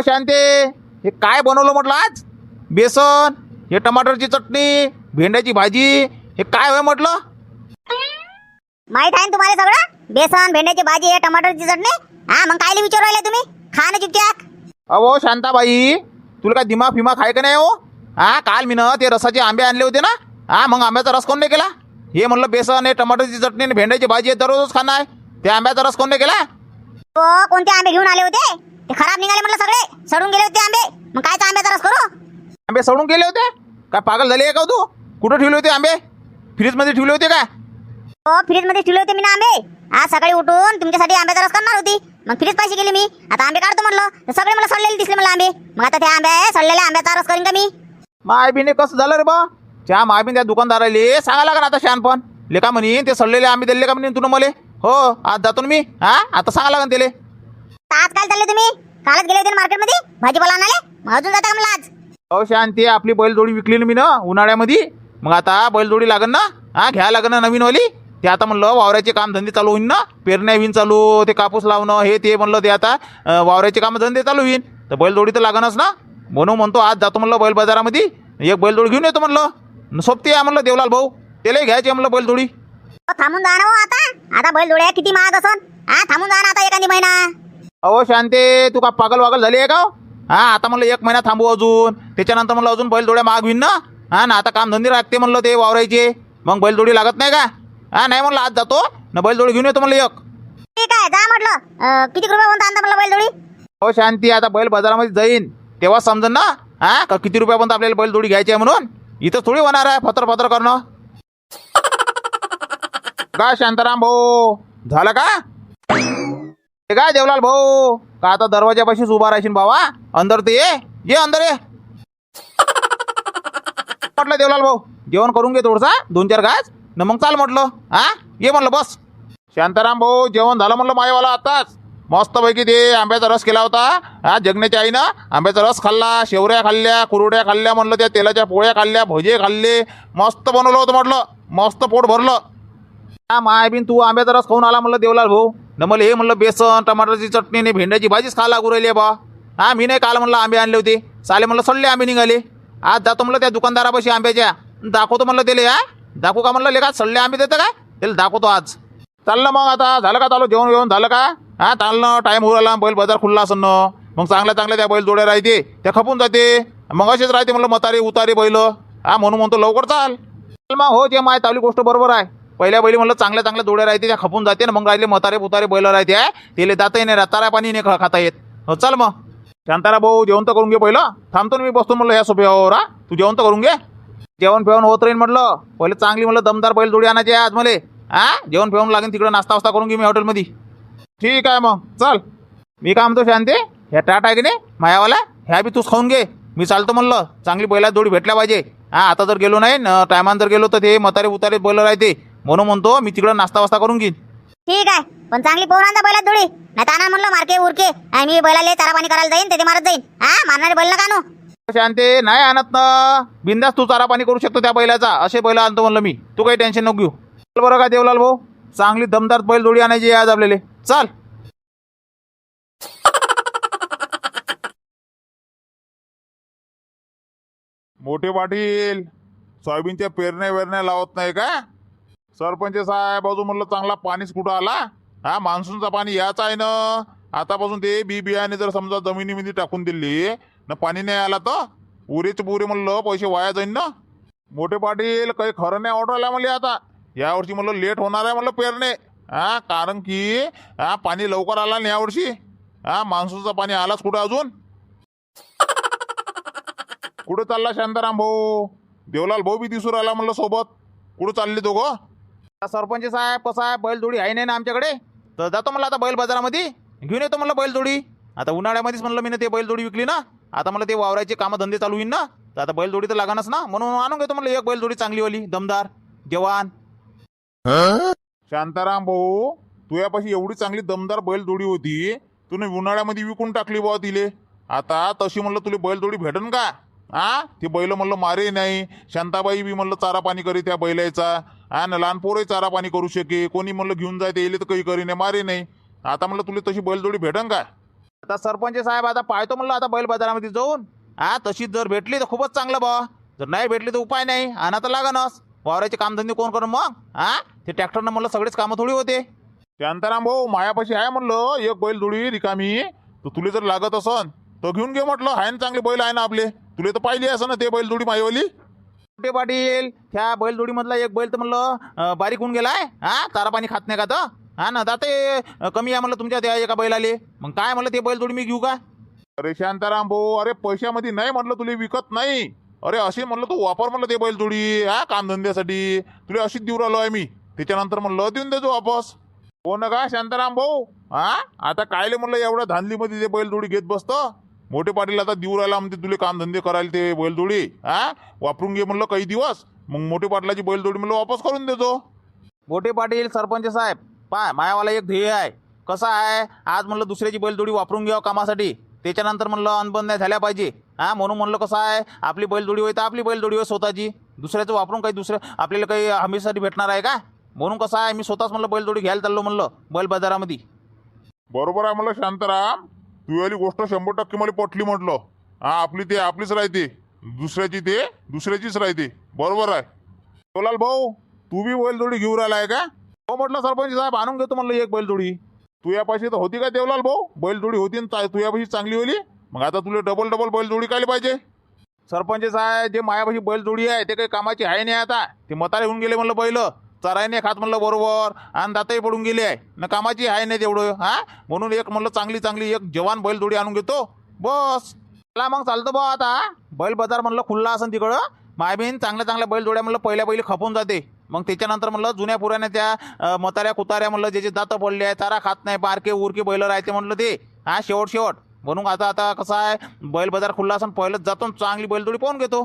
अहो शांते हे काय बनवलं म्हटलं आज? बेसन हे टमाटरची चटणी भेंड्याची भाजी हे काय होय म्हटलं? माहीत आहे ना तुम्हाला सगळं? बेसन भेंड्याची भाजी आहे टमाटरची चटणी? हा मग कायले विचारू राहिले तुम्ही? खा ना चुपचाप अहो शांताबाई तुला काय दिमाग फिमाग आहे का नाही हो? हा काल मी ना ते रसाचे आंबे आणले होते ना? हा मग आंब्याचा रस कोण नाही केला? हे म्हणलं बेसन आहे टमाटरची चटणी आणि भेंड्याची भाजी दररोजच खाणं आहे ते आंब्याचा रस कोण नाही केला? हो कोणते आंबे घेऊन आले होते? ते खराब निघाले म्हटलं सगळे. सडून गेले होते आंबे. मग कायचा आंब्याचा रस करू? आंबे सडून गेले होते? काय पागल झाले आहे का हो तू? कुठं ठेवले होते आंबे? फ्रीजमध्ये ठेवले होते का हो फ्रीजमध्ये ठेवले होते मी ना आंबे. आज सकाळी उठून तुमच्यासाठी आंब्याचा रस करणार होती. मग फ्रीज पाहिजे गेली मी. आता आंबे काढतो म्हणलं. तर सगळे मला सडलेले दिसले मला आंबे. मग आता ते आंबे सडलेल्या आंब्याचा रस करीन का मी? मायबीने कसं झालं रे बा? त्या मायबीन त्या दुकानदाराले सांगा लागणार आता शहाणपण लेका म्हणे ते सडलेले आंबे दिले का म्हणे तुला मले? हो आज जातो ना मी. हा? आता सांगा लागन त्याले. तर आज काय चालले तुम्ही? कालच गेले होते मार्केटमध्ये? भाजीपाला आणाले अजून जाता का मला आज? अहो शांती आपली बैलजोडी विकली ना मी ना उन्हाळ्यामध्ये. मग आता बैलजोडी लागन ना? हा घ्या लागन ना नवीनवाली ते आता म्हणलं वावराचे काम धंदे चालू होईन ना? पेरण्या होईन चालू ते कापूस लावणं हे ते म्हणलं ते आता अं, वावराचे काम धंदे चालू होईन. तर बैलजोडी तर लागणच ना? म्हणून म्हणतो आज जातो म्हणलं बैल बाजारामध्ये. एक बैलजोडी घेऊन येतो म्हणलं. न सोबती आहे म्हणलं देवलाल भाऊ. त्याला घ्यायची म्हणलं बैलजोडी. थांबून जा ना हो आता. आता बैल जोड्या किती महाग असन. हा थांबून जा ना आता एखादी महिना. अहो शांते तू का पागल वागल झाली आहे का हो? हा आता म्हणलं एक महिना थांबू अजून. त्याच्यानंतर म्हणलं अजून बैलजोड्या माग होईन ना? हा ना आता काम धंदे लागते म्हणलं ते वावरायचे. मग बैलजोडी लागत नाही का? हा नाही म्हणलं आज जातो. ना बैलजोडी घेऊन येतो म्हणलं एक. ठीक आहे जा म्हटलं. अं, किती रुपये म्हणता आणता म्हणलं अहो शांती आता बैल बाजारामध्ये जाईन. तेव्हा समजन ना? हा का किती रुपयापर्यंत आपल्याला बैलजोडी घ्यायची आहे म्हणून? इथं थोडी होणार आहे फतर फतर करणं. का शांताराम भाऊ. झालं का? ते काय देवलाल भाऊ? का आता दरवाजापाशीच उभा राहशील बाबा अंदर ते ये. ये अंदर ये. म्हटलं देवलाल भाऊ जेवण करून घे थोडसा दोन चार घास. न मग चाल म्हटलं हा? ये म्हणलं बस. शांताराम भाऊ जेवण झालं म्हटलं मायवाला आताच. मस्तपैकी ते आंब्याचा रस केला होता हा? जगण्याच्या आईनं आंब्याचा रस खाल्ला शेवऱ्या खाल्ल्या कुरड्या खाल्ल्या म्हणलं त्या तेलाच्या पोळ्या खाल्ल्या भजे खाल्ले. मस्त बनवलं होतं म्हटलं. मस्त पोट भरलं. हा माय बिन तू आंब्याचा रस खाऊन आला म्हणलं देवलाल भाऊ. न मला हे म्हणलं बेसन टमाटरची चटणी आणि भेंड्याची भाजीच खा लागू राहिली बा. हा मी नाही काल म्हणलं आंबे आणले होते. साले म्हणलं सडले आंबे निघाले. आज जातो म्हणलं त्या दुकानदारापाशी आंब्याच्या. दाखवतो म्हणलं त्याला या दाखवू का म्हणलं? लेखा सडले आंबे देतं काय? त्याला दाखवतो आज. चाललं मग आता झालं का चालू? जेवण जेवण झालं का? हा चाललं. टाईम होऊ राहिला. बैल बाजार खुल्ला असं ना मग चांगल्या चांगल्या त्या बैल जोड्या राहते. त्या खपून जाते. मग असेच राहते म्हणलं मतारी उतारे बैल. हा म्हणून म्हणतो लवकर चाल. मग हो जे माय तावली गोष्ट बरोबर आहे. पहिल्या बैली म्हणलं चांगल्या चांगल्या जोड्या राहते त्या खपून जाते ना मग राहिले म्हातारे पुतारे बैल राहते त्याला जाताही नाही रातारा पाणी नाही खाता येत. हो चल मग. शांतारा भाऊ जेवण तर करून घे पहिलं. थांबतो ना मी बसतो म्हणलं ह्या सोप्यावर हा. तू जेवण तर करून घे. जेवण फेवण होत राहील म्हटलं पहिले चांगली म्हणलं दमदार बैल जोडी आणायची आज मला हा. जेवण फेवून लागेल तिकडं नाश्ता वास्ता करून घे मी हॉटेलमध्ये. ठीक आहे मग चल. मी काय म्हणतो शांते ह्या टाट आहे की नाही मायावाला ह्या बी तूच खाऊन घे. मी चालतो म्हणलं चांगली बैला जोडी भेटल्या पाहिजे. हा आता जर गेलो नाही टायमान जर गेलो तर ते मतारे उतारे बैल राहते. म्हणून म्हणतो मी तिकडं नाश्ता वास्ता करून घेईन. ठीक आहे पण चांगली आणता बैलात जोडी नाही तर आणा म्हणलं मारके उरके. आणि मी बैलाले चारा पाणी करायला जाईन ते मारत जाईन. हा मारणारे बैल नका आणू शांते नाही आणत ना. बिंदास तू चारा पाणी करू शकतो त्या बैलाचा. असे बैल आणतो म्हणलं मी. तू काही टेन्शन नको घेऊ. चल बरं का देवलाल भाऊ. चांगली दमदार बैल जोडी आणायची आज आपल्याला. चल. मोठे पाटील सोयाबीनच्या पेरण्या वेरण्या लावत नाही का? सरपंच साहेब अजून म्हणलं चांगला पाणीच कुठं आला? हा मान्सूनचा पाणी याच आहे ना. आतापासून ते बी बियाणे जर समजा जमिनीमध्ये टाकून दिली ना पाणी नाही आला तर पुरेच पुरे म्हणलं पैसे वाया जाईन ना. मोठे पाटील काही खरं नाही ऑर्डर आला मला आता. यावर्षी म्हणलं लेट होणार आहे म्हणलं पेरणे. हा कारण की हा पाणी लवकर आला नाही यावर्षी. हा मान्सूनचा पाणी आलाच कुठं अजून? कुठं चालला शांताराम भाऊ? देवलाल भाऊ बी दिसून राहिला म्हणलं सोबत. कुठं चालले दोघं? सरपंच साहेब कसं आहे बैलजोडी आहे नाही ना आमच्याकडे? तर जातो म्हणलं आता बैल बाजारामध्ये. घेऊन येतो म्हणलं बैलजोडी. आता उन्हाळ्यामध्येच म्हणलं मी ना ते बैलजोडी विकली ना. आता मला ते वावरायचे कामं धंदे चालू होईन ना. तर आता बैलजोडी तर लागणच ना. म्हणून आणून घेतो म्हणलं एक बैलजोडी चांगली चांगलीवाली दमदार जवान. शांताराम भाऊ तुझ्यापाशी एवढी चांगली दमदार बैलजोडी होती तुने उन्हाळ्यामध्ये विकून टाकली बुवा तिले. आता तशी म्हणलं तुला बैलजोडी भेटन का? हा? ते बैल म्हणलं मारे नाही. शांताबाई बी म्हणलं चारा पाणी करी त्या बैलाचा हा ना लहान पोरही चारा पाणी करू शके. कोणी म्हणलं घेऊन जाय ते येले तर काही करी नाही. मारे नाही. आता म्हणलं तुला तशी बैलजोडी भेटन का? आता सरपंच साहेब आता पाहतो म्हणलं आता बैल बाजारामध्ये जाऊन. हा तशीच जर भेटली तर खूपच चांगलं बा. जर नाही भेटली तर उपाय नाही. आणा तर लागनच. वावराचे कामधंदे कोण करून मग? हा? ते ट्रॅक्टरनं म्हणलं सगळेच कामं थोडी होते. शांताराम भाऊ मायापाशी आहे म्हणलं एक बैल जोडी रिकामी. तर तुला जर लागत असन तर घेऊन घे म्हटलं. आहे ना चांगले बैल आहे ना आपले. तुला तर पाहिली असं ना ते बैल जोडी मायवाली? कुठे पाटील? त्या बैलजोडीमधला एक बैल तर म्हणलं अं, बारीक होऊन गेलाय हा? चारा पाणी खात नाही का तर? हा ना दाते अं, कमी आहे म्हणलं तुमच्या त्या एका बैलाले. मग काय म्हणलं ते बैलजोडी मी घेऊ का? अरे शांताराम भाऊ अरे पैशामध्ये नाही म्हटलं तुला विकत नाही. अरे असे म्हणलं तू वापर म्हणलं ते बैल जोडी हा? कामधंद्यासाठी. तुला अशीच देऊ राहिलो आहे मी. त्याच्यानंतर म्हणलं देऊन देतो वापस. हो ना का शांताराम भाऊ? हा? आता कायले म्हणलं एवढ्या धांदलीमध्ये ते बैलजोडी घेत बसतं? मोठे पाटील आता देऊ राहिला म्हणते तुले कामधंदे करायला ते बैलजोडी हा वापरून घे म्हणलं काही दिवस. मग मोठे पाटलाची बैलजोडी म्हणलं वापस करून देतो. गोटे पाटील सरपंच साहेब पाय मायावाला एक ध्येय आहे. कसं आहे? आज म्हणलं दुसऱ्याची बैलजोडी वापरून घ्यावं कामासाठी. त्याच्यानंतर म्हणलं अनबंद नाही झाल्या पाहिजे. हा म्हणून म्हणलं कसं आहे? आपली बैलजोडी होय तर आपली बैलजोडी होय स्वतःची. दुसऱ्याचं वापरून काही दुसरं आपल्याला काही हमीसाठी भेटणार आहे का? म्हणून कसं आहे? मी स्वतःच म्हणलं बैलजोडी घ्यायला चाललो म्हणलं बैल बाजारामध्ये. बरोबर आहे म्हणलं शांताराम. तू गोष्ट शंभर टक्के मला पटली म्हटलं. हा आपली ते आपलीच राहते. दुसऱ्याची ते दुसऱ्याचीच राहते. बरोबर आहे. बोलाल भाऊ तू बी बैलजोडी घेऊन आहे का? हो म्हटलं सरपंच साहेब आणून घेतो म्हणलं एक बैलजोडी. तुझ्यापाशी तर होती का देवलाल भाऊ? बैलजोडी होती ना तुझ्यापाशी चांगली होली? मग आता तुला डबल डबल बैलजोडी काय पाहिजे? सरपंच साहेब जे मायापाशी बैलजोडी आहे ते काही कामाची आहे नाही आता. ते मताला होऊन गेले म्हणलं बैल. चराय नाही खात म्हणलं बरोबर आणि दाताही पडून गेले आहे. न कामाची आहे नाही तेवढं हा? म्हणून एक म्हणलं चांगली चांगली एक जवान बैलजोडी आणून घेतो. बस. चला मग चालतं बा आता बैल बाजार म्हणलं खुल्ला असेल तिकडं. मायबीन चांगल्या चांगल्या बैलजोड्या म्हणलं पहिल्या पहिली खपून जाते. मग त्याच्यानंतर म्हणलं जुन्या पुराण्या त्या मताऱ्या कुताऱ्या म्हणलं ज्याचे दातं पडले आहे चारा खात नाही बारके उरके बैल राहते म्हणलं ते. हा शेवट शेवट. म्हणून आता आता कसं आहे बैल बाजार खुल्ला असून पहिलंच जातो आणि चांगली बैलजोडी पाहून घेतो.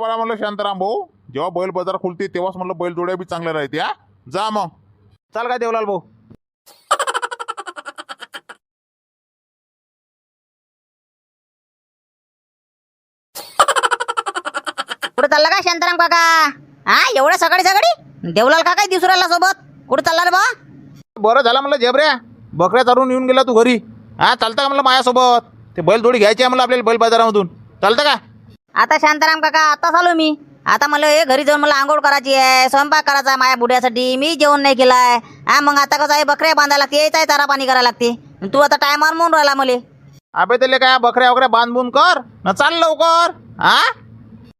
मला म्हणलं शांताराम भाऊ. जेव्हा बैल बाजार खुलते तेव्हाच म्हणलं बैलजोड्या बी चांगल्या राहते हा? जा मग. चाल काय देवलाल भाऊ? कुठं चालला का शांताराम काका? हा एवढ्या सकाळी सकाळी? देवलाल काका दिसू राहिला सोबत. कुठं चालला रे बा बरं झालं म्हणलं जेबऱ्या बकऱ्या चारून येऊन गेला तू घरी. हा चालतं का म्हणलं माझ्यासोबत? ते बैल जोडी घ्यायची आहे म्हणलं आपल्याला बैल बाजारामधून. चालतं का? आता शांताराम काका आता आलो मी. आता मला हे घरी जाऊन मला आंघोळ करायची आहे स्वयंपाक करायचा आहे माझ्या बुड्यासाठी मी जेवण नाही केलाय. हा मग आता कसं आहे बकऱ्या बांधायला लागते यायचा आहे चारा पाणी करायला लागते. आणि तू आता टायमावर म्हणून राहिला मले. अबे त्याला काय बकऱ्या वगैरे बांधून कर? न चाल लवकर हा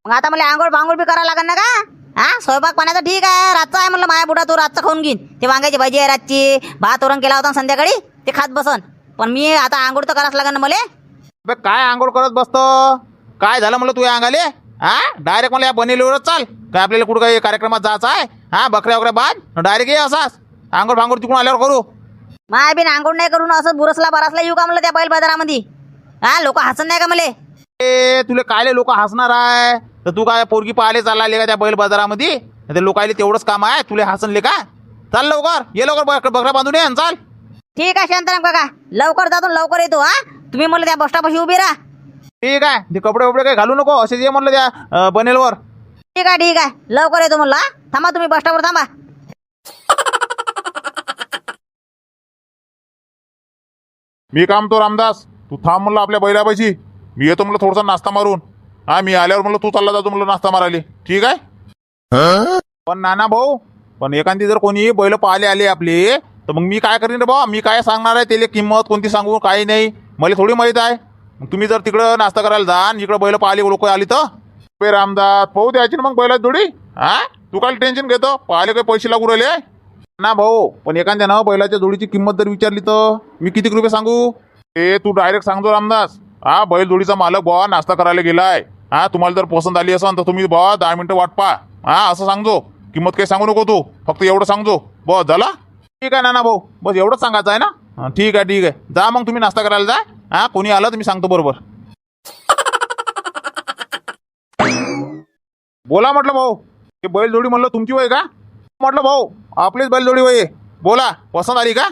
मग आता मला आंघोळ भांघोळ बी करायला लागेल ना का? हा स्वयंपाक पाण्याचं ठीक आहे रातचा आहे म्हणलं माझ्या बुडा तू रातचा खाऊन घेईन ते वांग्याची भाजी आहे रातची भात वरण केला होता संध्याकाळी ते खात बसन. पण मी आता आंघोळ तर करावंच लागेल ना मला. अबे काय आंघोळ करत बसतो? काय झालं म्हणलं तू या अंगाले? हा? डायरेक्ट मला या बनेलीवरच चाल. काय आपल्याला कुठं काही कार्यक्रमात जायचं आहे? हा बकऱ्या वगैरे बांध. डायरेक्ट ये असाच. आंघोळ भांघोळ तिकडून आल्यावर करू. माय बिन आंघोळ नाही करून असं बुरसला बरसला येऊ का म्हणलं त्या बैल बाजारामध्ये? हा लोक हसत नाही का मले? ए तुला कायले लोक हसणार आहे? तर तू काय पोरगी पाहायला चालला का त्या बैल बाजारामध्ये? ते लोकायले तेवढंच काम आहे? तुला हसनले का? चाल लवकर. ये लवकर बक- बकरा बांधून ये आणि चाल. ठीक आहे शांताराम काका. लवकर जातो लवकर येतो हा. तुम्ही म्हणलं त्या बसस्टॉपाशी उभी राहा. ठीक आहे. ते कपडे वपडे काही घालू नको. असेच ये म्हणलं त्या बनेलवर. ठीक आहे ठीक आहे. लवकर येतो म्हणलं हा. थांबा तुम्ही बसस्टॉपवर थांबा. मी काम तो रामदास. तू थांब म्हणलं आपल्या बैलापाशी. मी येतो म्हणलं थोडासा नाश्ता मारून. हा मी आल्यावर म्हणलं तू चालला जातो म्हणलं नाश्ता मारायला. ठीक आहे? पण नाना भाऊ पण एखादी जर कोणी बैल पाहिले आले आपले तर मग मी काय करीन रे भाऊ मी काय सांगणार आहे? त्याला किंमत कोणती सांगू? काही नाही. मला थोडी माहीत आहे. तुम्ही जर तिकडं नाश्ता करायला जा आणि इकडं बैल पाहिले लोक आली तर? पे रामदास पाहू द्यायची ना मग बैलात जोडी. हा तू काय टेन्शन घेतो. पाहिले काही पैसे लागू राहिले? ना भाऊ पण एखाद्या ना बैलाच्या जोडीची किंमत जर विचारली तर? मी किती रुपये सांगू? ते तू डायरेक्ट सांगतो रामदास. हा बैल जोडीचा मालक बुवा नाश्ता करायला गेलाय. हा तुम्हाला जर पसंत आली असेल तर तुम्ही बुवा दहा मिनिटं वाट पा हा असं सांगतो. किंमत काही सांगू नको तू. फक्त एवढं सांगतो. बस झाला? ठीक आहे ना ना भाऊ. बस एवढंच सांगायचं आहे ना? ठीक आहे ठीक आहे. जा मग तुम्ही नाश्ता करायला जा. हा कोणी आलं तर मी सांगतो बरोबर. बोला म्हटलं भाऊ ते बैलजोडी म्हणलं तुमची वय का? म्हटलं भाऊ आपलीच बैलजोडी वय बोला पसंत आली का?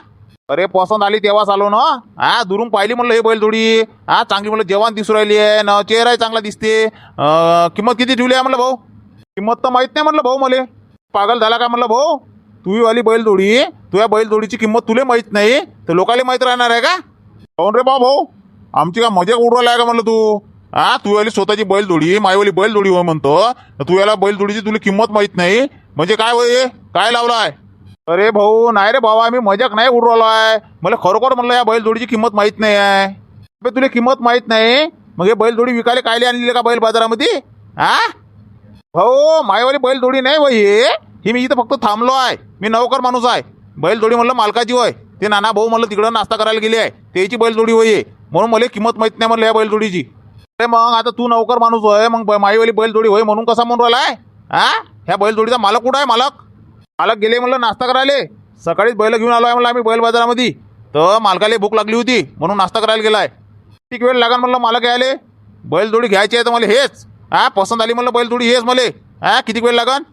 अरे पसंत आली तेव्हाच आलो ना. हा दुरून पाहिली म्हणलं हे बैलजोडी. हा चांगली म्हणलं जेवण दिसू राहिली आहे न चेहराही चांगला दिसते. अं, किंमत किती ठेवली आहे म्हणलं भाऊ? किंमत तर माहीत नाही म्हणलं भाऊ मला. पागल झाला का म्हणलं भाऊ? तुही वाली बैलजोडी तुझ्या बैलजोडीची किंमत तुला माहीत नाही तर लोकाला माहीत राहणार आहे का? काऊन रे बा भाऊ? आमची का मजा उडवायला आहे का म्हणलं तू? हा तू याली स्वतःची बैलजोडी मायवाली बैलजोडी होय म्हणतो. तू याला बैलजोडीची तुला किंमत माहीत नाही. म्हणजे काय होय? काय लावलाय? अरे भाऊ नाही रे भाऊ मी मजाक नाही उडवलाय. आहे मला खरोखर म्हणलं या बैलजोडीची किंमत माहीत नाही आहे. तुला किंमत माहीत नाही? मग हे बैलजोडी विकायला कायले आणलेली का बैल बाजारामध्ये? हा भाऊ मायवाली बैलजोडी नाही वय हे. ही मी इथं फक्त थांबलो आहे. मी नौकर माणूस आहे. बैलजोडी म्हणलं मालकाची होय. ते नाना भाऊ म्हणलं तिकडं नाश्ता करायला गेले आहे. त्याची बैलजोडी होय. म्हणून मला किंमत माहीत नाही म्हणलं या बैलजोडीची. अरे मग आता तू नौकर माणूस होय मग माईवाली बैलजोडी होय म्हणून कसा म्हणून राहिलाय हा? ह्या बैलजोडीचा मालक कुठं आहे मालक? मालक गेले म्हणलं नाश्ता करायला. सकाळीच बैल घेऊन आलो आहे म्हणलं आम्ही बैल बाजारामध्ये. तर मालकाला भूक लागली होती म्हणून नाश्ता करायला गेलाय. किती वेळ लागेल म्हणलं मालक यायले? बैलजोडी घ्यायची आहे तर मला हेच. हा पसंत आली म्हणलं बैलजोडी हेच मला. हा किती वेळ लागन?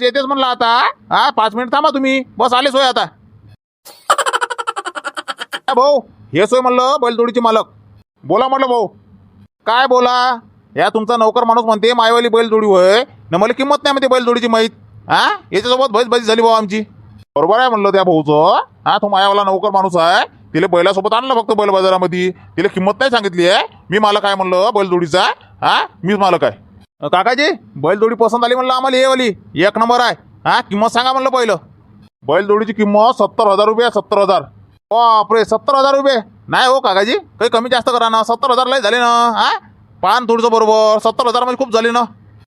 येतेच म्हणलं आता. हा पाच मिनिट थांबा तुम्ही. बस आलेच होय आता. काय भाऊ हे सोय म्हणलं बैलजोडीचे मालक. बोला म्हटलं भाऊ. काय बोला? या तुमचा नौकर माणूस म्हणते मायवाली बैलजोडी होय. न मला किंमत नाही म्हणते बैलजोडीची माहीत. हा याच्यासोबत बैस बैस झाली भाऊ आमची. बरोबर आहे म्हणलं त्या भाऊचं. हा तो मायावाला नौकर माणूस आहे. तिला बैलासोबत आणलं फक्त बैल बाजारामध्ये. तिला किंमत नाही सांगितली आहे. मी मालक आहे म्हणलं बैलजोडीचा. हा मीच मालक आहे. काकाजी बैलजोडी पसंत आली म्हणलं आम्हाला हे वाली एक नंबर आहे. हा किंमत सांगा म्हणलं पहिलं. बैलजोडीची किंमत सत्तर हजार रुपये सत्तर हजार. बापरे सत्तर हजार रुपये. नाही हो काकाजी काही कमी जास्त करा ना. सत्तर हजार लय झाले ना हा? पान थोडंसं बरोबर. सत्तर हजार म्हणजे खूप झाले ना.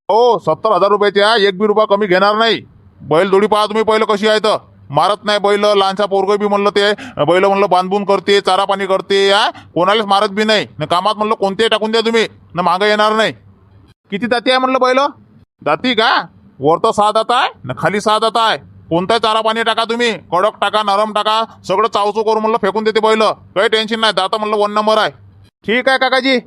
हो सत्तर हजार रुपयाच्या एक बी रुपया कमी घेणार नाही. बैल बैलजोडी पहा तुम्ही पहिलं कशी आहे तर मारत नाही बैल लहानसा पोरगं बी म्हणलं ते बैल म्हणलं बांधून करते चारा पाणी करते हा? कोणालाच मारत बी नाही. न कामात म्हणलं कोणते टाकून द्या तुम्ही न मागं येणार नाही. किती दाती आहे म्हणलं बैल? दाती का? वर तर सहा दात आहे न खाली सहा दात आहे. कोणताही चारा पाणी टाका तुम्ही? कडक टाका नरम टाका. सगळं चावचू करून म्हणलं फेकून देते बैल. काही टेन्शन नाही. दाता म्हणलं वन नंबर आहे. ठीक आहे काकाजी.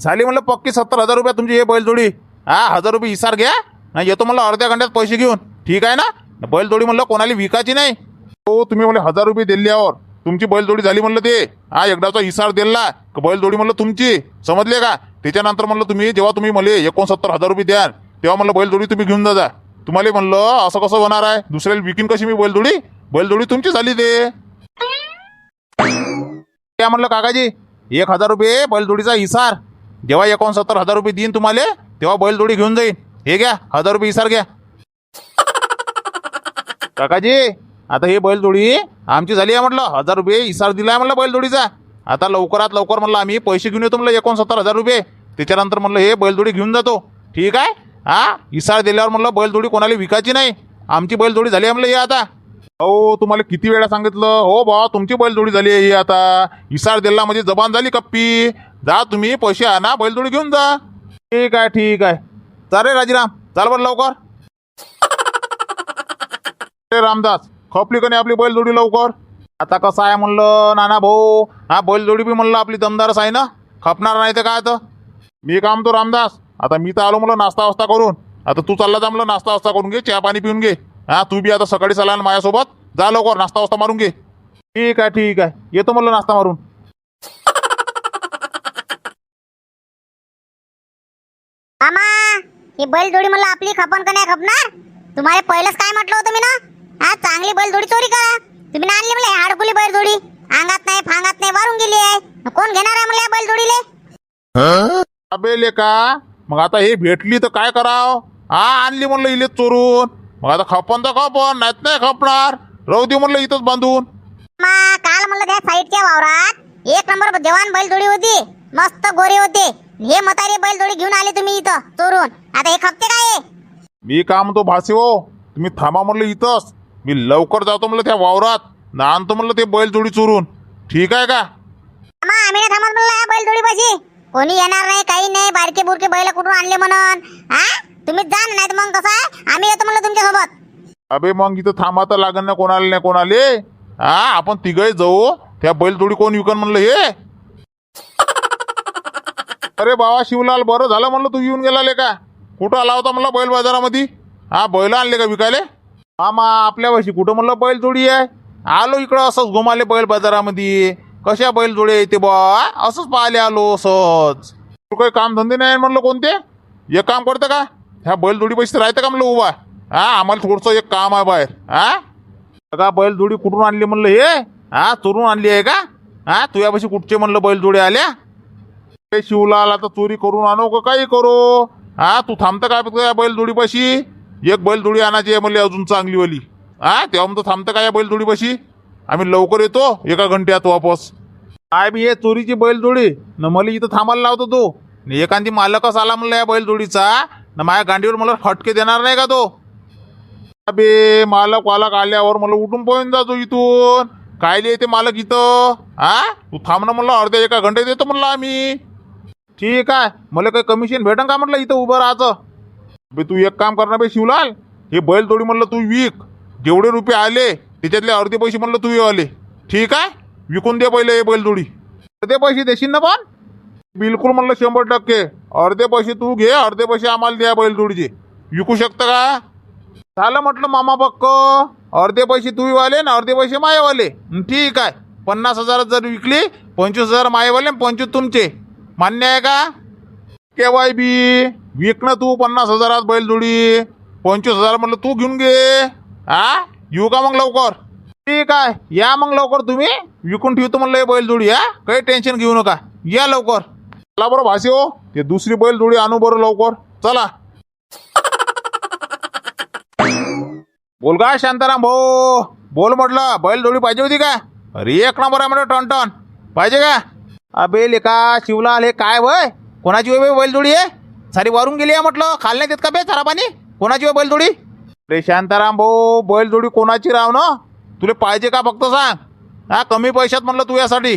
झाली म्हणलं पक्की सत्तर हजार रुपये तुमची हे बैलजोडी हा हजार रुपये इसार घ्या. नाही येतो म्हणलं अर्ध्या घंट्यात पैसे घेऊन. ठीक आहे ना? बैलजोडी म्हणलं कोणाला विकायची नाही. हो तुम्ही म्हणले हजार रुपये दिल्यावर तुमची बैलजोडी झाली म्हणलं ते. हा एकदाचा इसार दिला. बैलजोडी म्हणलं तुमची. समजले का? त्याच्यानंतर म्हणलं तुम्ही जेव्हा तुम्ही मला एकोणसत्तर हजार रुपये द्याल तेव्हा म्हणलं बैलजोडी तुम्ही घेऊन जा. तुम्हाला म्हणलं असं कसं होणार आहे? दुसऱ्याला विकीन कशी मी बैलजोडी बैलजोडी तुमची झाली ते. त्या म्हणलं काकाजी एक हजार रुपये बैलजोडीचा इसार जेव्हा एकोणसत्तर हजार रुपये देईन तुम्हाला तेव्हा बैलजोडी घेऊन जाईन. हे घ्या हजार रुपये इसार घ्या. काकाजी आता हे बैलजोडी आमची झाली आहे म्हटलं. हजार रुपये इसार दिलाय म्हटलं बैलजोडीचा आता लवकरात लवकर म्हणलं आम्ही पैसे घेऊन येतो म्हणलं एकोणसत्तर हजार रुपये. त्याच्यानंतर म्हणलं हे बैलजोडी घेऊन जातो. ठीक आहे? हा? इसार दिल्यावर म्हणलं बैलजोडी कोणाला विकायची नाही. आमची बैलजोडी झाली आहे म्हणलं हे आता. हो तुम्हाला किती वेळा सांगितलं? हो बा तुमची बैलजोडी झाली आहे ही आता. इसाळ दिला म्हणजे जबान झाली कप्पी. जा तुम्ही पैसे आणा बैलजोडी घेऊन जा. ठीक आहे ठीक आहे. चालेल राजीराम चाल बरं लवकर. अरे रामदास खपली का नाही आपली बैलजोडी लवकर? आता कसं आहे म्हणलं नाना भाऊ? हा बैलजोडी बी म्हणलं आपली दमदारच आहे ना? खपणार नाही तर काय तर मी काम तो रामदास. आता मी तर आलो म्हणलं नाश्ता वास्ता करून. आता तू चालला जा म्हणलं नाश्ता वास्ता करून घे चहा पाणी पिऊन घे. हा तू बी आता सकाळी चाला ना माझ्यासोबत जा लवकर नाश्ता वास्ता मारून घे. ठीक आहे ठीक आहे. येतो म्हणलं नाश्ता मारून. मामा ही बैलजोडी म्हणलं आपली खपन का नाही खपणार? तुम्हाला पहिलंच काय म्हटलं होतं मी ना? हा चांगली बैलजोडी चोरी करा. तुम्ही ना आणली म्हणलं हाडकुली बैलजोडी? अंगात नाही फांगात नाही वारून गेली आहे. कोण घेणार आहे म्हणलं या बैलजोडीले? अबे लेका मग आता हे भेटली तर काय कराव? हा आणली म्हणलं इले चोरून. मग आता खपन तर खपन नाहीत नाही खपणार. राहू दे म्हणलं इथंच बांधून. काल म्हणलं त्या साईडच्या वावरात. एक नंबर जवान बैलजोडी होती. मस्त गोरे होते. हे म्हातारे बैलजोडी घेऊन आले तुम्ही इथं चोरून. आता हे खपते काय मी काय म्हणतो भासी हो? तुम्ही थांबा म्हणलं इथंच. मी लवकर जातो म्हणलं त्या वावरात. ना आणतो म्हणलं ते बैलजोडी चोरून. ठीक आहे का? आम्ही नाही थांबत म्हणलं या बैलजोडी पाशी कोणी येणार नाही काही नाही बारके बुरके बैल कुठून आणले म्हणून? हा? तुम्हीच जा नाही तर मग कसं आहे? आम्ही येतो म्हणलं तुमच्यासोबत अबे मग इथं थांबा तर लागन ना कोणाला नाही कोणाले. हा आपण तिघही जाऊ. त्या बैलजोडी कोण विकन म्हणलं हे? अरे बाबा शिवलाल बरं झालं म्हणलं तू येऊन गेला का? कुठं आला होता म्हणलं बैल बाजारामध्ये? हा बैल आणले का विकायले? मामा आपल्या वर्षी कुठं म्हणलं बैलजोडी आहे? आलो इकडं असंच घुमाले बैल बाजारामध्ये. कशा बैलजोडे येते बा? असंच पाहिले आलो सहज. तू काही काम धंदे नाही म्हणलं कोणते? एक काम करतं का? ह्या बैलजोडी पैसे राहते का म्हणलं उभा? हा आम्हाला थोडंसं एक काम आहे बाहेर. हा? का बैलजोडी कुठून आणली म्हणलं हे? हा चोरून आणली आहे का? हा तुझ्यापाशी कुठचे म्हणलं बैलजोडी आल्या? शिवला शिवलाल आता चोरी करून आणू का काही करू? हा तू थांबतं काय फक्त या बैलजोडीपाशी? एक बैलजोडी आणायची आहे म्हणले अजून चांगली वाली. हा तेव्हा म्हणतो थांबतं काय या बैलजोडीपाशी? आम्ही लवकर येतो एका घंट्यात वापस. काय बी हे चोरीची बैलजोडी. न मला इथं थांबायला लावतो तू. न एखादी मालकच आला म्हणलं या बैलजोडीचा न माझ्या गांडीवर मला फटके देणार नाही का तो? अबे मालक वालक आल्यावर मला उठून पळून जातो इथून. कायले येते मालक इथं? हा तू थांब ना म्हणलं अर्ध्या एका घंटे देतो म्हणलं आम्ही. ठीक आहे. मला काही कमिशन भेटन का म्हटलं इथं उभं राहायचं? बे तू एक काम करणार बे शिवलाल. हे बैलजोडी म्हणलं तू विक. जेवढे रुपये आले त्याच्यातले अर्धे पैसे म्हणलं तू आले ठीक आहे? विकून दे पहिले बैलजोडी अर्धे पैसे देशील ना पण? बिलकुल म्हणलं शंभर टक्के. अर्धे पैसे तू घे अर्धे पैसे आम्हाला द्या बैलजोडीचे विकू शकतं का? झालं म्हटलं मामा पक्क. अर्धे पैसे तुम्ही वाले ना अर्धे पैसे मायवाले. ठीक आहे. पन्नास हजारात जर विकली पंचवीस हजार मायवाले पंचवीस तुमचे. मान्य आहे का? केवाय बी. विकणं तू पन्नास हजारात बैलजोडी पंचवीस हजार म्हटलं तू घेऊन घे. आ? येऊ का मग लवकर? ठीक आहे. या मग लवकर तुम्ही. विकून ठेवतो म्हणलं हे बैलजोडी या काही टेन्शन घेऊ नका. या लवकर. चला बरं भाषे हो. ते दुसरी बैलजोडी आणू बरं लवकर. चला. बोल का शांताराम भाऊ? बोल म्हटलं बैलजोडी पाहिजे होती का? अरे एक नंबर आहे म्हटलं टन टन पाहिजे का? अबे लेका शिवला ले काय वय? कोणाची वय बे बैलजोडी आहे सारी वारून गेली आहे म्हटलं. खाल नाही देत का बे सारा पाणी? कोणाची वय बैलजोडी? अरे शांताराम भाऊ बैलजोडी कोणाची राव ना? तुला पाहिजे का फक्त सांग? हा कमी पैशात म्हणलं तू यासाठी.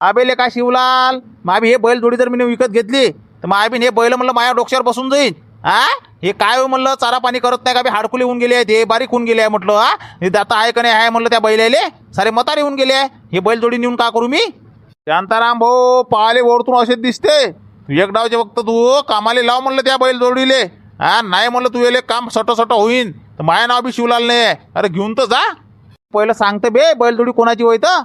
आबेले काय शिवलाल? माबी हे बैलजोडी जर मी विकत घेतली तर माबीन हे बैल म्हणलं माझ्या डोक्यावर बसून जाईन. हा? हे काय हो म्हणलं चारा पाणी करत नाही का बी? हाडकुले होऊन गेले आहेत हे बारीक होऊन गेले आहे म्हटलं हा? हे दाता आहे का नाही आहे म्हणलं त्या बैलाले. सारे मतारे होऊन गेले आहे. हे बैलजोडी नेऊन का करू मी? शांताराम भाऊ पाले वरतून असेच दिसते. एक डावचे फक्त तू कामाले लाव म्हणलं त्या बैलजोडीले हा नाही म्हणलं तू येले काम सट सट होईन. तर माझ्या नाव बी शिवलाल नाही आहे. अरे घेऊन तर जा. पहिलं सांगते बे बैलजोडी कोणाची होय तर?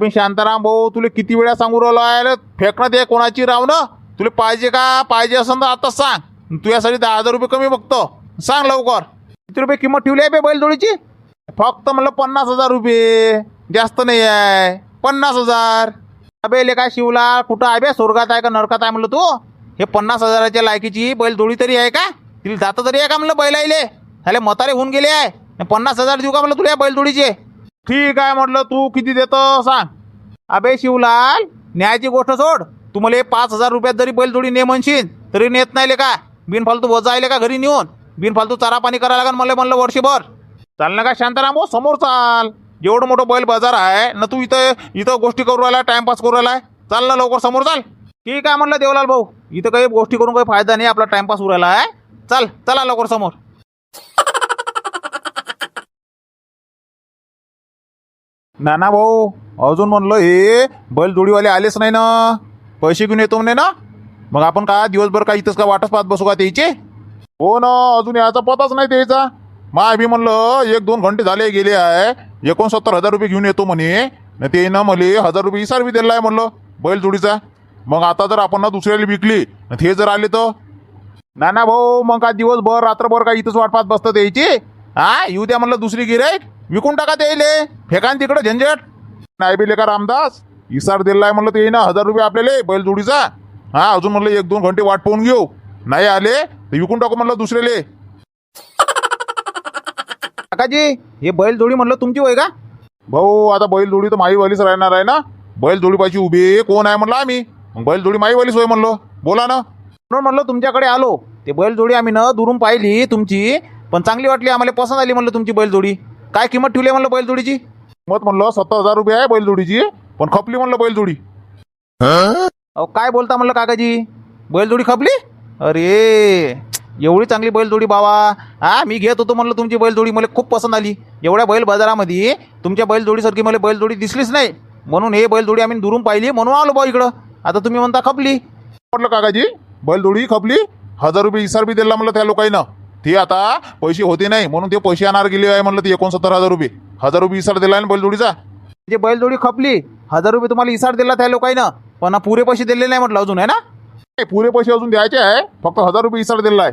बी शांताराम भाऊ तुला किती वेळा सांगू राहिलो आहे फेकणं ते कोणाची रावणं? तुला पाहिजे का? पाहिजे असं तर आताच सांग. तुझ्यासाठी दहा हजार रुपये कमी बघतो. सांग लवकर. किती रुपये किंमत ठेवली आहे बे बैलजोडीची? फक्त म्हणलं पन्नास हजार रुपये. जास्त नाही आहे. पन्नास हजार. अबे काय शिवला? कुठं आहे बे? स्वर्गात आहे का नरकात आहे म्हणलं तू? हे पन्नास हजाराच्या लायकीची बैलजोडी तरी आहे का? तिला जातं तरी आहे का म्हणलं बैलाईले? ह्याले म्हातारे होऊन गेले आहे. पन्नास हजार देऊ का म्हणलं तुला या बैलजोडीचे? ठीक आहे म्हटलं तू किती देतो सांग. अबे शिवलाल न्यायची गोष्ट सोड. तू मला पाच हजार रुपयात जरी बैलजोडी ने म्हणशील तरी नेत नाही ले का? बिनफालतू वजा आले का घरी नेऊन? बिनफालतू चारा पाणी करायला लागेल मला म्हणलं वर्षभर. चाल ना का शांताराम हो समोर चाल. एवढं मोठं बैल बाजार आहे ना तू इथं इथं गोष्टी करू राहिला टाइमपास करू राहिला चाल ना लवकर समोर चाल. ठीक आहे म्हणलं देवलाल भाऊ इथं काही गोष्टी करून काही फायदा नाही आपला टाइमपास उरायला आहे. चल चला लवकर समोर. नाना भाऊ अजून म्हणलं हे बैलजोडीवाले आलेच नाही ना. पैसे घेऊन येतो म्हणे ना. मग आपण का दिवसभर का इथंच का वाटच पाहत बसू का त्याचे? हो ना अजून याचा पताच नाही त्याचा. माय बी म्हणलं एक दोन घंटे झाले गेले आहे. एकोणसत्तर हजार रुपये घेऊन येतो म्हणे. न ते ना मले हजार रुपये इसार बी दिला आहे म्हणलं बैलजोडीचा मग आता जर आपण ना दुसऱ्याला विकली न ते जर आले तर? नाना भाऊ मग का दिवसभर रात्रभर का इथंच वाट पाहत बसतं त्याची हा येऊ द्या म्हणलं दुसरी गिरायक विकून टाका त्याले फेकान तिकडं झंझट? नाही बिले का रामदास. इसार दिला आहे म्हणलं ते ना हजार रुपये आपल्याला बैलजोडीचा. हा अजून म्हणलं एक दोन घंटे वाट पाहून घेऊ. नाही आले तर विकून टाकू म्हणलं दुसऱ्याले काकाजी हे बैल जोडी म्हणलं तुमची होय का? भाऊ आता बैलजोडी तर माईवालीच राहणार आहे ना. बैलजोडी पाहिजे उभी कोण आहे म्हणलं आम्ही? मग बैलजोडी माईवालीच होय म्हणलं. बोला ना. म्हणून म्हणलं तुमच्याकडे आलो. ते बैलजोडी आम्ही न दुरून पाहिली तुमची पण चांगली वाटली आम्हाला पसंत आली म्हणलं तुमची बैलजोडी. काय किंमत ठेवली आहे म्हणलं बैलजोडीची? मत म्हणलं सत्तर हजार रुपये आहे बैलजोडीची पण खपली म्हणलं बैलजोडी. अहो काय बोलता म्हणलं काकाजी? बैलजोडी खपली? अरे एवढी चांगली बैलजोडी बाबा. हा मी घेत होतो म्हणलं तुमची बैलजोडी मला खूप पसंत आली. एवढ्या बैल बाजारामध्ये तुमच्या बैलजोडीसारखी मला बैलजोडी दिसलीच नाही. म्हणून हे बैलजोडी आम्ही दुरून पाहिली म्हणून आलो बा इकडं. आता तुम्ही म्हणता खपली. म्हटलं काकाजी बैलजोडी खपली हजार रुपये इसार बी दिला म्हणलं त्या लोकांना ते आता पैसे होते नाही म्हणून ते पैसे आणणार गेले आहे म्हणलं ते एकोणसत्तर हजार रुपये. हजार रुपये इसार दिला आहे ना बैलजोडीचा? जे बैलजोडी खपली हजार रुपये तुम्हाला इसार दिला त्या लोकांना पण पुरे पैसे दिले नाही म्हटलं अजून आहे ना? नाही, पुरे पैसे अजून द्यायचे आहे फक्त हजार रुपये इसार दिला आहे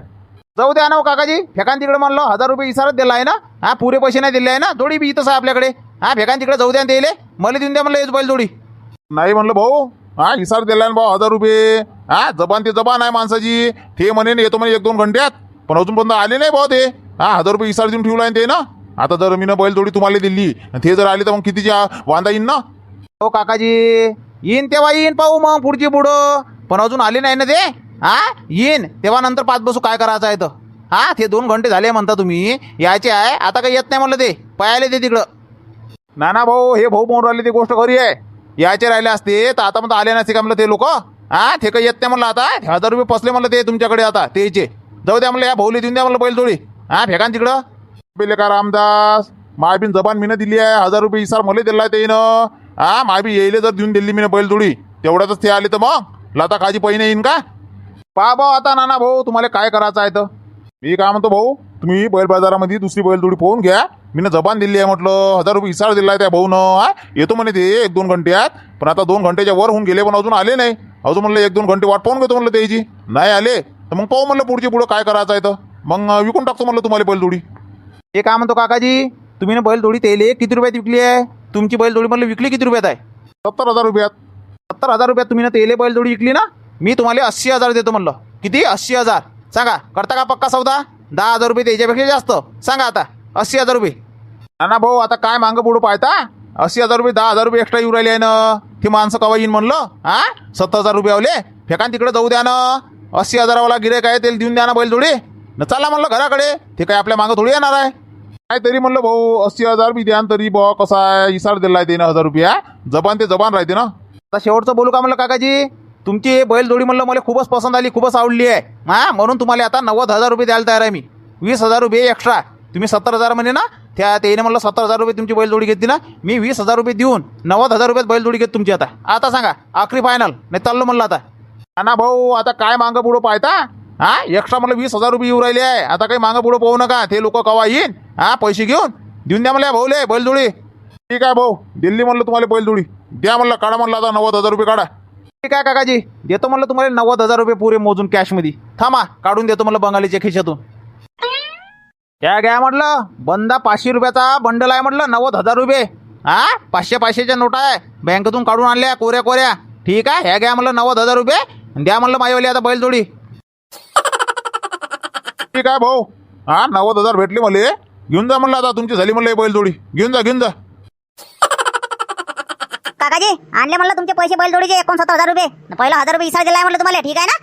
जाऊ द्या ना हो काकाजी फेकान तिकडे म्हणलं हजार रुपये इसारच दिला आहे ना? हा पुरे पैसे नाही दिले आहे ना? जोडी बी इथंच आहे आपल्याकडे. हा फेकान तिकडे जाऊ द्या ना दिले मला देऊन द्या म्हणलं हेच बैल जोडी नाही म्हणलं भाऊ हा इसार दिला ना भाऊ हजार रुपये. हा जबान ते जबान आहे माणसाची. ते म्हणे न येतो म्हणे एक दोन घंट्यात. पण अजूनपर्यंत आले नाही भाऊ ते. हा हजार रुपये इसार देऊन ठेवला ते ना. आता जर मी बैलजोडी तुम्हाला दिली आणि ते जर आले तर मग कितीची आ- वांदा येईन ना? हो काकाजी. येईन तेव्हा येईन पाहू मग पुढची पुढं. पण अजून आले नाही ना ते? हा? येईन. तेव्हा नंतर पाच बसू काय करायचं आहे तर. हा ते दोन घंटे झाले म्हणता तुम्ही. यायचे आहे. आता काही येत नाही म्हणलं ते. पायाले ते तिकडं. नाना भाऊ हे भाऊ म्हणून राहिले ती गोष्ट खरी आहे. यायचे राहिले असते तर आता म्हणता आले नसते का म्हणलं ते लोक? हा ते काही येत नाही म्हणलं आता. हजार रुपये फसले म्हणलं ते तुमच्याकडे आता ते याचे जाऊ द्या म्हणलं या भाऊली देऊन द्या म्हणलं बैलजोडी हा फेकान तिकडं. पहिले का रामदास. मायबीन जबान मीनं दिली आहे. हजार रुपये इसार मला दिला ते ना हा मायबी येईले जर देऊन दिली मीनं बैलजोडी तेवढ्यातच ते आले तर मग. लाता काजी पहिने येईन का? पा भाऊ आता नाना भाऊ तुम्हाला काय करायचं आहे तर मी काय म्हणतो भाऊ तुम्ही बैल बाजारामध्ये दुसरी बैल थोडी पोहून घ्या. मीनं जबान दिली आहे म्हटलं. हजार रुपये इसार दिला आहे त्या भाऊनं. हा येतो म्हणे ते एक दोन घंटे आत पण आता दोन घंट्याच्या वर होऊन गेले पण अजून आले नाही. अजून म्हणलं एक दोन घंटे वाट पाहून घेतो म्हणलं त्याची नाही आले. तर मग पाहू म्हणलं पुढची पुढं काय करायचं आहे तर मग विकून टाकतो म्हणलं तुम्हाला बैलजोडी. हे काय म्हणतो काकाजी? तुम्ही ना बैलजोडी तेले किती रुपयात विकली आहे? तुमची बैलजोडी म्हणलं विकली किती रुपयात आहे? सत्तर हजार रुपयात. सत्तर हजार रुपयात तुम्ही ना तेले बैलजोडी विकली ना? मी तुम्हाला अस्सी हजार देतो म्हणलं. किती? अस्सी हजार. सांगा करता का पक्का सौदा? दहा हजार रुपये त्याच्यापेक्षा जास्त. सांगा आता अस्सी हजार रुपये. नाना भाऊ आता काय मागं पुढं पाहता? अस्सी हजार रुपये दहा हजार रुपये एक्स्ट्रा येऊ राहिले आहे ना? ती माणसं कवा येईन म्हणलं? हा? सत्तर हजार रुपये आवले फेकान तिकडे जाऊ द्या ना. अस्सी हजारावाला गिरेक आहे ते देऊन द्या ना बैलजोडी न चला म्हणलं घराकडे ते काय आपल्या मागं थोडी येणार आहे. काय तरी म्हणलं भाऊ अस्सी हजार बी द्या न तरी भाऊ कसा आहे इसाड दिला आहे हजार रुपया. जबान ते जबान राहते ना. आता शेवटचं बोलू का म्हणलं काकाजी? तुमची बैलजोडी म्हणलं मला खूपच पसंत आली खूपच आवडली आहे. हा म्हणून तुम्हाला आता नव्वद हजार रुपये द्यायला तयार आहे मी. वीस हजार रुपये एक्स्ट्रा तुम्ही सत्तर हजार म्हणे ना त्या त्याने म्हणलं सत्तर हजार रुपये तुमची बैलजोडी घेतली ना मी वीस हजार रुपये देऊन नव्वद हजार रुपयात बैलजोडी घेत तुमची आता. आता सांगा आखरी फायनल नाही चाललो म्हणलं आता. नाना भाऊ आता काय मागं पुढं पाहता? हा? एक्स्ट्रा मला वीस हजार रुपये येऊ राहिले आहे. आता काही मागं पुढं पाहू नका. ते लोक कवा येईन? हा? पैसे घेऊन? देऊन द्या मला भाऊले बैलजोडी. ठीक आहे भाऊ. दिल्ली म्हणलं तुम्हाला बैलजोडी. द्या म्हणलं काढा म्हणलं आता नव्वद हजार रुपये काढा. ठीक आहे काकाजी. देतो म्हणलं तुम्हाला नव्वद हजार रुपये पुरे मोजून कॅशमध्ये. थांबा काढून देतो म्हणलं बंगालीच्या खिशातून. त्या घ्या म्हटलं बंदा पाचशे रुपयाचा बंडल आहे म्हटलं नव्वद हजार रुपये. हा? पाचशे पाचशेच्या नोटा आहे. बँकेतून काढून आणल्या कोऱ्या कोऱ्या. ठीक आहे? ह्या घ्या म्हटलं नव्वद हजार रुपये. द्या म्हणलं माईवाली आता बैलजोडी. ठीक आहे भाऊ. हा नव्वद हजार भेटले मला घेऊन जा म्हणलं आता तुमची झाली म्हणलं ही बैलजोडी. घेऊन जा घेऊन जा. काकाजी आणले म्हणलं तुमचे पैसे बैलजोडीचे एकोणसत्तर हजार रुपये. पहिला हजार रुपये इसार दिलाय म्हणलं तुम्हाला ठीक आहे ना?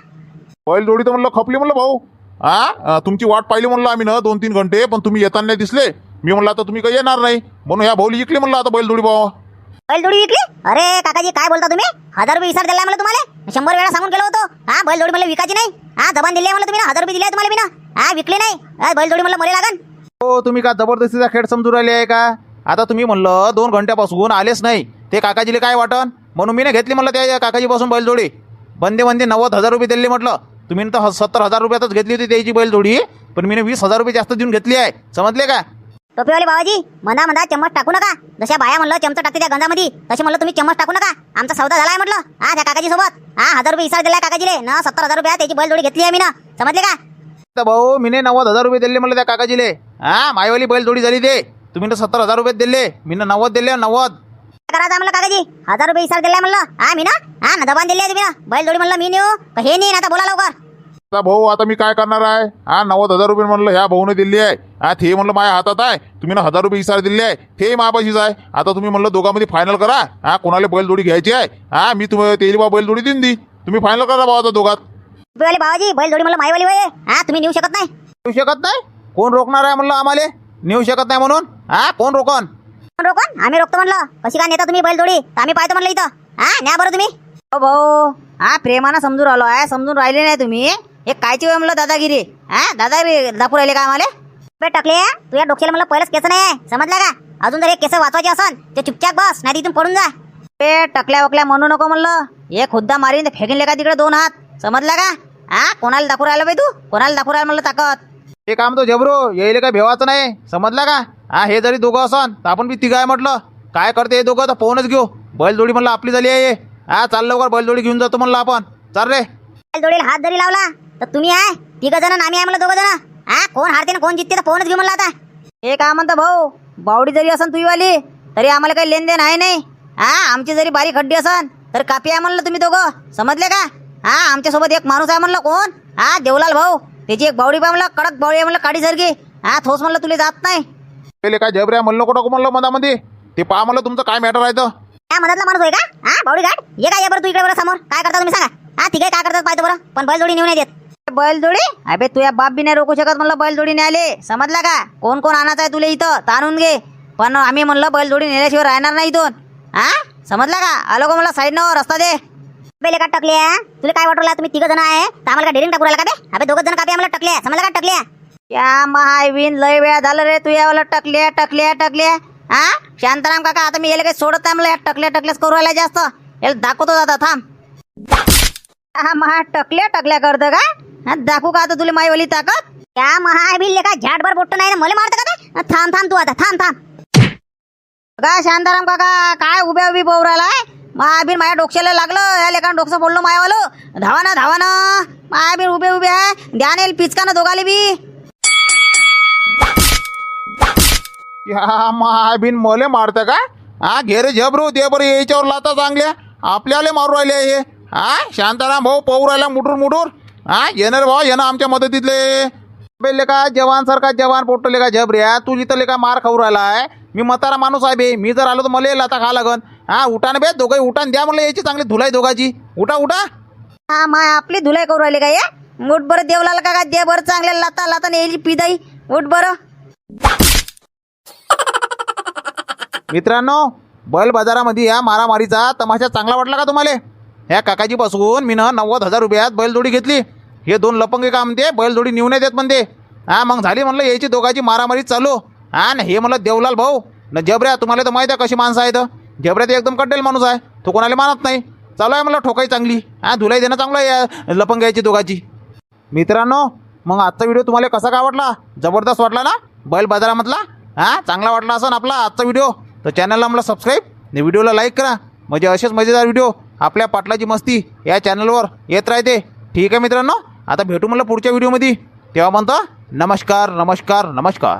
बैलजोडी तर म्हणलं खपली म्हणलं भाऊ. हा तुमची वाट पाहिली म्हणलं आम्ही ना दोन तीन घंटे पण तुम्ही येताना नाही दिसले. मी म्हणलं आता तुम्ही काही येणार नाही. म्हणून ह्या भाऊली इकली म्हणलं आता बैलजोडी भाऊ बैलजोडी विकली? अरे काकाजी काय बोलता तुम्ही? हजार रुपये विसर दिला मला तुम्हाला? शंभर वेळा सांगून केलं होतं. हा बैलजोडी मला विकायची नाही. हा जबान दिली मला तुम्ही हजार रुपये दिले तुम्हाला मी ना? हा विकले नाही. बैलजोडी मला मरे लागन. हो तुम्ही का जबरदस्तीचा खेळ समजून राहिले आहे का? आता तुम्ही म्हणलं दोन घंट्यापासून आलेच नाही. ते काकाजीले काय वाटन? म्हणून मी ना घेतली म्हणलं त्या काकाजीपासून बैलजोडी बंदे बंदे नव्वद हजार रुपये दिले म्हटलं. तुम्ही तर सत्तर हजार रुपयातच घेतली होती त्याची बैलजोडी पण मी वीस हजार रुपये जास्त देऊन घेतली आहे. समजले का? टोपीवाले बाबाजी मंदा मंदा चम्मच टाकू नका. जशा बाया म्हणलं चमचा टाकते त्या गंजामध्ये तसे म्हणलं तुम्ही चम्मच टाकू नका. आमचा सौदा झालाय म्हटलं. हा त्या काकाजी सोबत हा हजार रुपये इसार दिलाय काकाजीले. ना सत्तर हजार रुपये त्याची बैलजोडी घेतली आहे मी ना समजले का? तर भाऊ मी नव्वद हजार रुपये दिले म्हणलं त्या काकाजीले. हा मायवाली बैलजोडी झाली ते. तुम्ही तर सत्तर हजार रुपये दिले. मी नव्वद दिले नव्वद. काय करायचं म्हणलं काकाजी? हजार रुपये इसार दिलाय म्हणलं. हा मी ना हा ना दबान दिली आहे तुम्ही. ना बैलजोडी म्हणलं मी नेऊ का हे नाही आता बोला लवकर. आता भाऊ आता मी काय करणार आहे? हा नव्वद हजार रुपये म्हणलं ह्या भाऊने दिली आहे. हा ते म्हणलं माझ्या हातात आहे. तुम्ही ना हजार रुपये इसार दिले आहे. ते माझ्यापाशीच आहे. आता तुम्ही म्हणलं दोघांमध्ये फायनल करा. हा कोणाला बैलजोडी घ्यायची आहे? हा मी तुम्ही तेली बा बैलजोडी देऊन दी तुम्ही फायनल करा भाऊ आता दोघात. टोपीवाले बाबाजी बैलजोडी म्हणलं माईवाली वय हा तुम्ही नेऊ शकत नाही. नेऊ शकत नाही? कोण रोखणार आहे म्हणलं आम्हाला? नेऊ शकत नाही म्हणून? हा कोण रोकन? कोण रोकन? आम्ही रोखतो म्हणलं. कशी काय नेता तुम्ही बैलजोडी? तर आम्ही पाहतो म्हणलं इथं. हा न्या बरं तुम्ही. हो भाऊ हा प्रेमानं समजून राहिलो आहे. समजून राहिले नाही तुम्ही. हे कायची वेळ म्हणलं दादागिरी? हा दादागिरी दाखवू राहिले का आम्हाला? बे टाकले तुझ्या डोक्याला मला पहिलंच केस नाही आहे समजलं का? अजून जर एक केस वाचवायचे असन ते चुपचाप बस नाही इथून पडून जा. ए टकल्या वकल्या म्हणू नको म्हणलं. एक हुद्दा मारीन फेकीन का तिकडे दोन हात. समजला का? हा कोणाला दाखवू राहिलं बाई तू? कोणाला दाखवू राहिलं म्हणलं ताकद? हे काम तो जबरो येईल काय भेवाचं नाही? समजला का? हा हे जरी दोघं असन तर आपण बी तिघं आहे म्हटलं. काय करते हे दोघं? तर पाहूनच घेऊ. बैलजोडी म्हणलं आपली झाली आहे. हे. हा चाल लवकर बैलजोडी घेऊन जातो म्हणलं आपण. चाल रे. बैलजोडीला हात जरी लावला तर तुम्ही आहे तिघ जण आम्ही आहे म्हणलं दोघं जण. हा कोण हारते ना कोण जिंकते तर फोनच घेऊ म्हणलं आता. हे काय म्हणतं भाऊ बावडी जरी असन तुझीवाली तरी आम्हाला काही लेनदेन आहे नाही. हा आमची जरी बारीक हड्डी असन तर कापी आहे म्हणलं तुम्ही दोघं. समजले का? हा आमच्यासोबत एक माणूस आहे म्हणलं कोण? हा देवलाल भाऊ. त्याची एक बावडी म्हणलं कडक बावडी आहे म्हणलं काडी सारखी. हा थोस म्हणलं तुला जात नाही. पहिले काय जबऱ्या म्हणलं नको म्हणलं मधामध्ये? ते पहा म्हणलं तुमचं काय मॅटर आहे तर. काय मधातला माणूस होय का? हा बावडी घाट ये काय ये बरं तू इकडे बरं समोर. काय करता तुम्ही सांगा? हा ठीक आहे काय करतात पाहतो बरं. पण बैलजोडी नेऊन येत बैलजोडी? अबे तुझ्या बाप बी नाही रोखू शकत म्हणलं बैलजोडी न्यायले. समजला का? कोण कोण आणायचं आहे तुला इथं? ताणून घे. पण आम्ही म्हणलं बैलजोडी नेल्याशिवाय राहणार नाही इथून. हा समजला का? आलो का मला साईडनं रस्ता दे. बेले का टकले तुला काय वाटवला? तुम्ही तिघ जण आहे. तर आम्हाला काय डेरिंग टाकू राहिला का बे? अबे दोघं जण कापे आम्हाला टकले समजला का टकले या महावीन लय वेळा झालं रे तू यावाला टकल्या टकल्या टकल्या. हा शांताराम काका आता मी याला काही सोडत नाही मला या टकल्या टकल्याच करू राहिला जास्त. याला दाखवतो दादा थांब. हा महा टकल्या टकल्या करतं का? हा दाखवू का आता तुला मायवाली ताकद? त्या महाबिल्ले का झाडभर बोट नाही ना मला मारत का ते? थांब थांब तू आता थांब थांब. का शांताराम काका काय उभ्या उभी पोहू राहिलाय महाबीर माझ्या डोक्याला लागलं या लेकान डोकसं बोललो मायावालो. धावा ना धावा ना महाबीर उभे उभे आहे. ध्यान येईल पिचका ना दोघाले बी. या महाबिन मले मारतं का? हा घेरे झबरू दे बरं याच्यावर लाता चांगल्या. आपल्याला मारू राहिले हे. हा शांताराम भाऊ पाहू राहिला मुठूर मुठूर. हा येणार भाऊ येणं आमच्या मदतीतले. बेले का जवान सारखा जवान पोटले का झबऱ्या तू जिथं का मार खाऊ राहिलाय? मी म्हातारा माणूस आहे बे. मी जर आलो तर मला लाता खा लागन. हा उठान बे दोघं उठान द्या म्हणलं याची चांगली धुलाई दोघाची. उठा उठा. हा माय आपली धुलाई करू राहिली काय उठ बरं देवलाल काका दे बरं चांगल्या लाता लाता नेली पिदाई. उठ बरं. मित्रांनो बैल बाजारामध्ये या मारामारीचा तमाशा चांगला वाटला का तुम्हाला? ह्या काकाजी बसून मी नव्वद हजार रुपयात बैलजोडी घेतली. हे दोन लपंगे का म्हणते? बैलजोडी नेऊन येतात म्हणते. हा मग झाली म्हणलं यायची दोघाची मारामारी चालू. हा ना हे म्हणलं देवलाल भाऊ न जबऱ्या तुम्हाला तर माहीत आहे कशी माणसं आहेत. जबऱ्या ते एकदम कड्डेल माणूस आहे. तो कोणाला मानत नाही. चालू आहे मला ठोकाई चांगली. हा धुलाई देणं चांगलं आहे या लपंग्याची दोघाची. मित्रांनो मग आजचा व्हिडिओ तुम्हाला कसा काय वाटला? जबरदस्त वाटला ना? बैल बाजारामधला? हा चांगला वाटला असं आपला आजचा व्हिडिओ? तर चॅनलला मला सबस्क्राईब आणि व्हिडिओला लाईक करा. म्हणजे असेच मजेदार व्हिडिओ. आपल्या पाटलाची मस्ती या चॅनलवर येत राहते. ठीक आहे मित्रांनो आता भेटू मला पुढच्या व्हिडिओमध्ये तेव्हा म्हणतो नमस्कार नमस्कार नमस्कार.